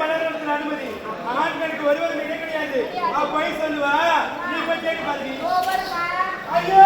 மன்னரத்தில் அனுமதி. ஆண்களுக்கு வருவது மிக கிடையாது. அப்படி சொல்லுவா. நீ போய் கேட்டு பாருங்க ஐயோ!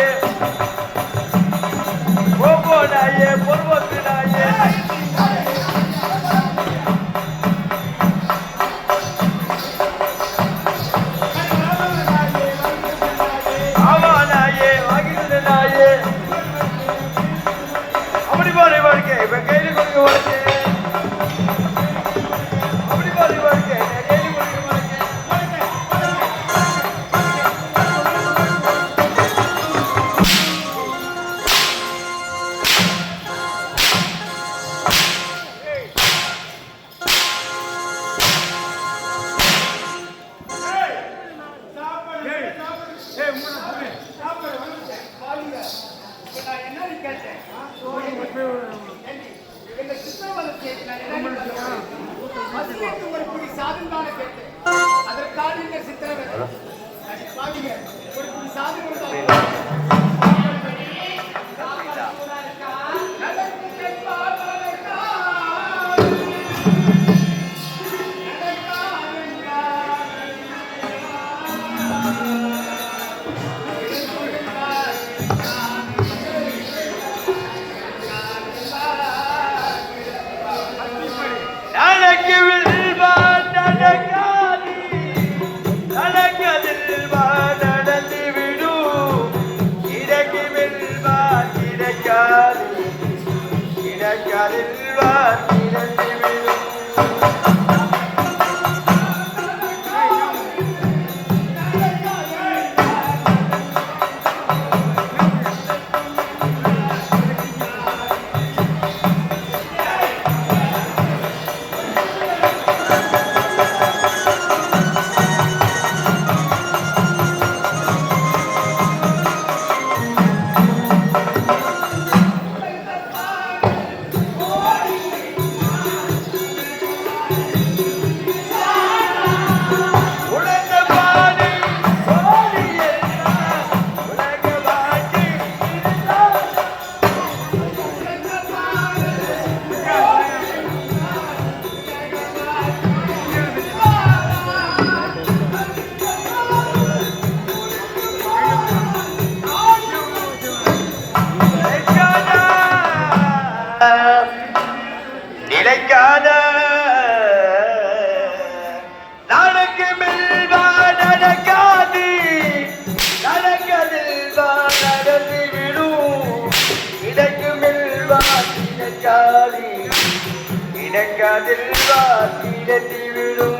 Yeah. Yeah. கிடைத்து விடும்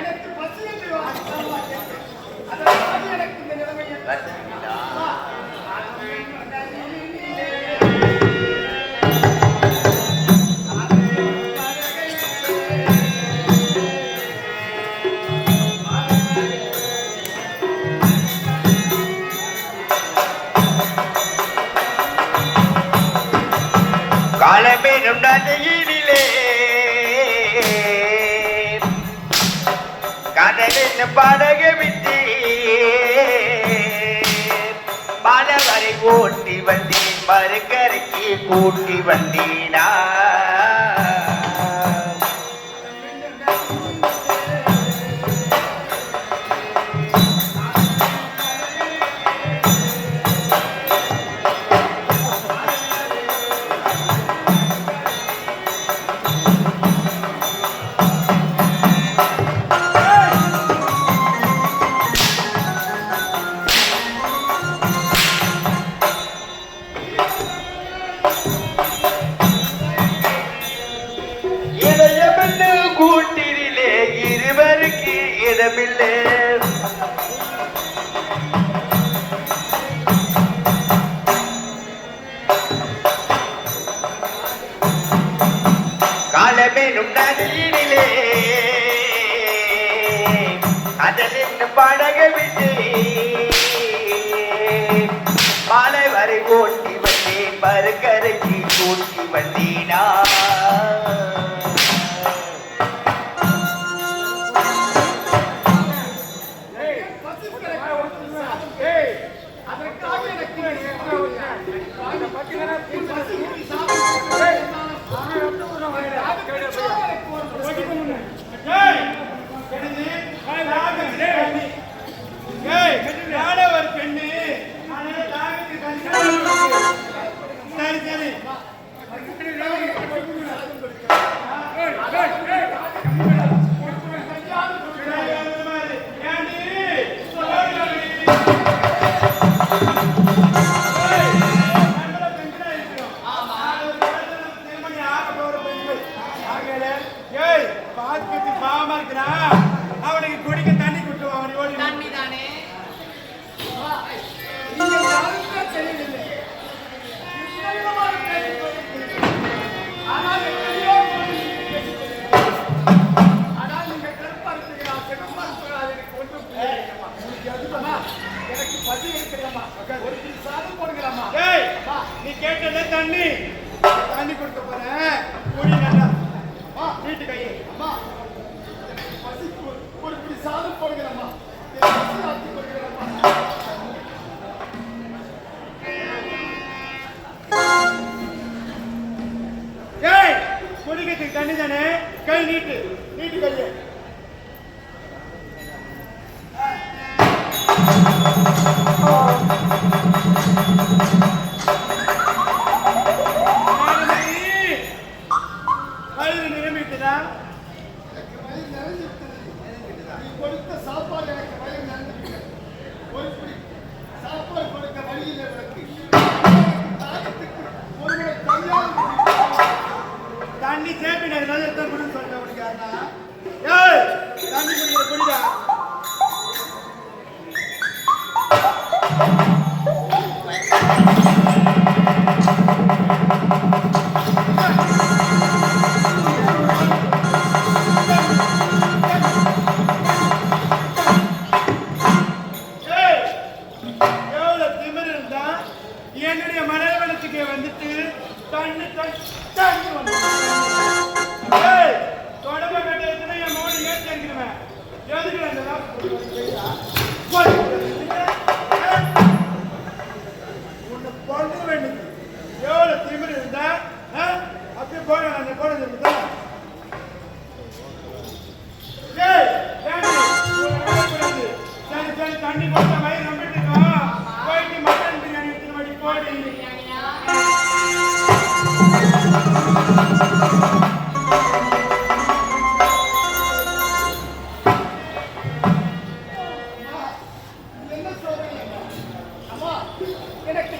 எனக்கு பசு என்று எனக்கு இந்த நிலைமை மேகம் நடையினிலே கடலின் படகமிட்டு மலவரை ஓட்டி வந்தேன் மறுக்கரைக்கு கூட்டி வந்தேனா. ಮಿಲೆ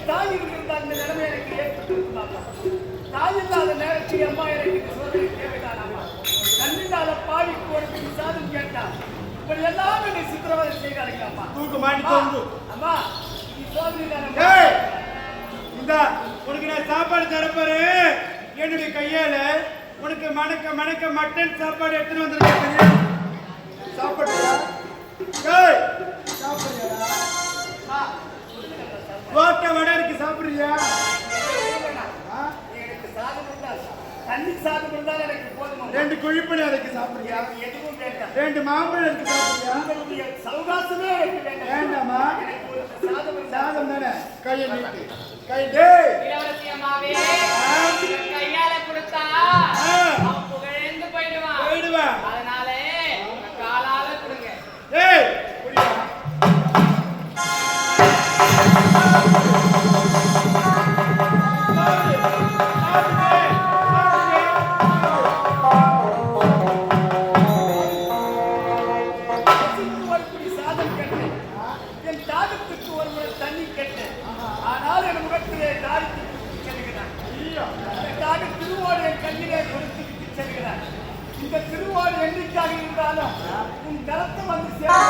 தாய் இருந்திருந்தா இந்த நிலைமை எனக்கு ஏற்பட்டிருந்தாங்க தாய் இல்லாத நேரத்தில் அம்மா எனக்கு சோதனை தேவைதானாமா கண்ணினால பாடி போட்டு சாதம் கேட்டா? இப்படி எல்லாம் என்னை சித்திரவதை செய்தாருங்க அம்மா தூக்கு மாட்டி தூங்கு. அம்மா நீ சோதனை தானே இந்த உனக்கு நான் சாப்பாடு தரப்பாரு என்னுடைய கையால உனக்கு மணக்க மணக்க மட்டன் சாப்பாடு எடுத்துன்னு வந்திருக்கேன். சாப்பாடு சாப்பிடுறா சாப்பிடுறா ஓட்ட வடை இருக்கு சாப்பிடுறியா? எனக்கு சாதம் தண்ணி சாதம் எனக்கு போதும்? ரெண்டு குழிப்பணி இருக்கு சாப்பிடுறியா? எதுவும் ரெண்டு மாம்பழம் இருக்கு சாப்பிடுறியா? சவகாசமே எனக்கு வேண்டாம். வேண்டாமா? சாதம் சாதம் தானே? கையை நீட்டு. கை டே கையால கொடுத்தா புகழ்ந்து போயிடுவான். போயிடுவான் அதனால காலால கொடுங்க. ஏய் குடி சாதம் கேட்டேன் என் தாகத்துக்கு ஒரு முறை தண்ணி கேட்டேன் ஆனால் என் முகத்திலே தாரித்து செல்கிறான் அதற்காக திருவோடு என் கையிலே கொடுத்து விட்டு செல்கிறான் இந்த திருவாடு என்னைக்காக இருந்தாலும் உன் கரத்தை வந்து சேர